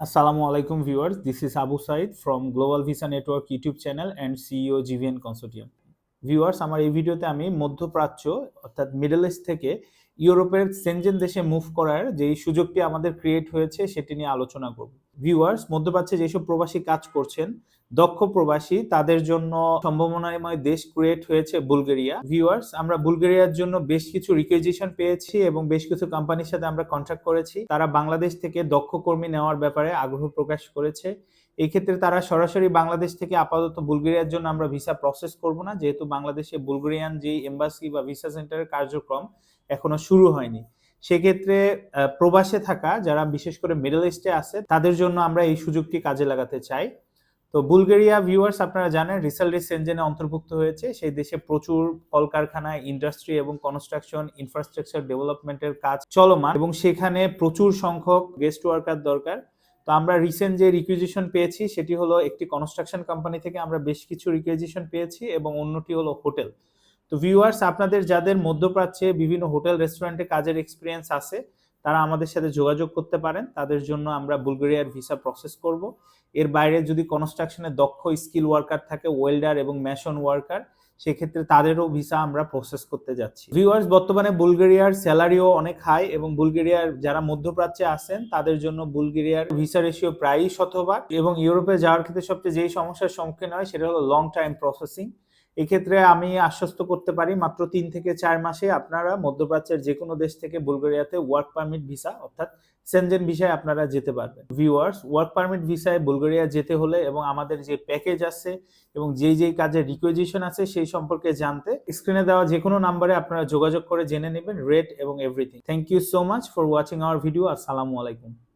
আসসালামু আলাইকুম viewers this is Abu Saeed from global visa network YouTube channel and CEO GVN consortium viewers আমার এই ভিডিওতে আমি মধ্যপ্রাচ্য, অর্থাৎ মিডল ইস্ট থেকে ইউরোপের সেনজেন দেশে মুভ করার যেই সুযোগটি আমাদের ক্রিয়েট হয়েছে, সেটি নিয়ে আলোচনা করব। ভিউয়ার্স মধ্যপ্রাচ্যে যেসব প্রবাসী কাজ করছেন, দক্ষ প্রবাসী, তাদের জন্য সম্ভাবনাময় দেশ ক্রিয়েট হয়েছে বুলগেরিয়া। ভিউয়ার্স আমরা বুলগেরিয়ার জন্য বেশ কিছু রিকুইজিশন পেয়েছি এবং বেশ কিছু কোম্পানির সাথে আমরা কন্ট্রাক্ট করেছি। তারা বাংলাদেশ থেকে দক্ষ কর্মী নেওয়ার ব্যাপারে আগ্রহ প্রকাশ করেছে। এই ক্ষেত্রে তারা সরাসরি বাংলাদেশ থেকে আপাতত বুলগেরিয়ার জন্য আমরা ভিসা প্রসেস করব না। যেহেতু বাংলাদেশে বুলগেরিয়ান যে এম্বাসি বা ভিসা সেন্টারের কার্যক্রম এখনও শুরু হয়নি। সেক্ষেত্রে প্রবাসে থাকা যারা বিশেষ করে মিডল ইস্টে আছে, তাদের জন্য আমরা এই সুযোগটি কাজে লাগাতে চাই। তো বুলগেরিয়া ভিউয়ার্স আপনারা জানেন রিসেন্টলি সেনজেনে অন্তর্ভুক্ত হয়েছে। সেই দেশে প্রচুর কলকারখানা ইন্ডাস্ট্রি এবং কনস্ট্রাকশন ইনফ্রাস্ট্রাকচার ডেভেলপমেন্টের কাজ চলমান এবং সেখানে প্রচুর সংখ্যক গেস্ট ওয়ার্কার দরকার। তো আমরা রিসেন্ট যে রিকুইজিশন পেয়েছি, সেটি হলো একটি কনস্ট্রাকশন কোম্পানি থেকে আমরা বেশ কিছু রিকুইজিশন পেয়েছি এবং অন্যটি হলো হোটেল তো ভিউয়ার্স আপনাদের যাদের মধ্যপ্রাচ্যে বিভিন্ন হোটেল রেস্টুরেন্টে কাজের এক্সপিরিয়েন্স আছে, তারা আমাদের সাথে যোগাযোগ করতে পারেন। তাদের জন্য আমরা বুলগেরিয়ার ভিসা প্রসেস করব। এর বাইরে যদি কনস্ট্রাকশনে দক্ষ স্কিল ওয়ার্কার থাকে ওয়েল্ডার এবং ম্যাশন ওয়ার্কার সেক্ষেত্রে তাদেরও ভিসা আমরা প্রসেস করতে যাচ্ছি। ভিউয়ার্স বর্তমানে বুলগেরিয়ার স্যালারিও অনেক হাই এবং বুলগেরিয়ার যারা মধ্যপ্রাচ্যে আছেন, তাদের জন্য বুলগেরিয়ার ভিসা রেশিও প্রায়ই শতভাগ এবং ইউরোপে যাওয়ার ক্ষেত্রে সবচেয়ে যেই সমস্যার সম্মুখীন হয়, সেটা হলো লং টাইম প্রসেসিং এক্ষেত্রে আমি আশ্বস্ত করতে পারি, মাত্র তিন থেকে চার মাসে আপনারা মধ্যপ্রাচ্যের যে কোনো দেশ থেকে বুলগেরিয়াতে ওয়ার্ক পারমিট ভিসা অর্থাৎ সেনজেন ভিসায় আপনারা যেতে পারবেন। ভিউয়ার্স ওয়ার্ক পারমিট ভিসায় বুলগেরিয়া যেতে হলে এবং আমাদের যে প্যাকেজ আছে এবং যেই যেই কাজের রিকুইজিশন আছে সেই সম্পর্কে জানতে স্ক্রিনে দেওয়া যে কোনো নাম্বারে আপনারা যোগাযোগ করে জেনে নেবেন রেট এবং everything thank you so much for watching our video আসসালামু আলাইকুম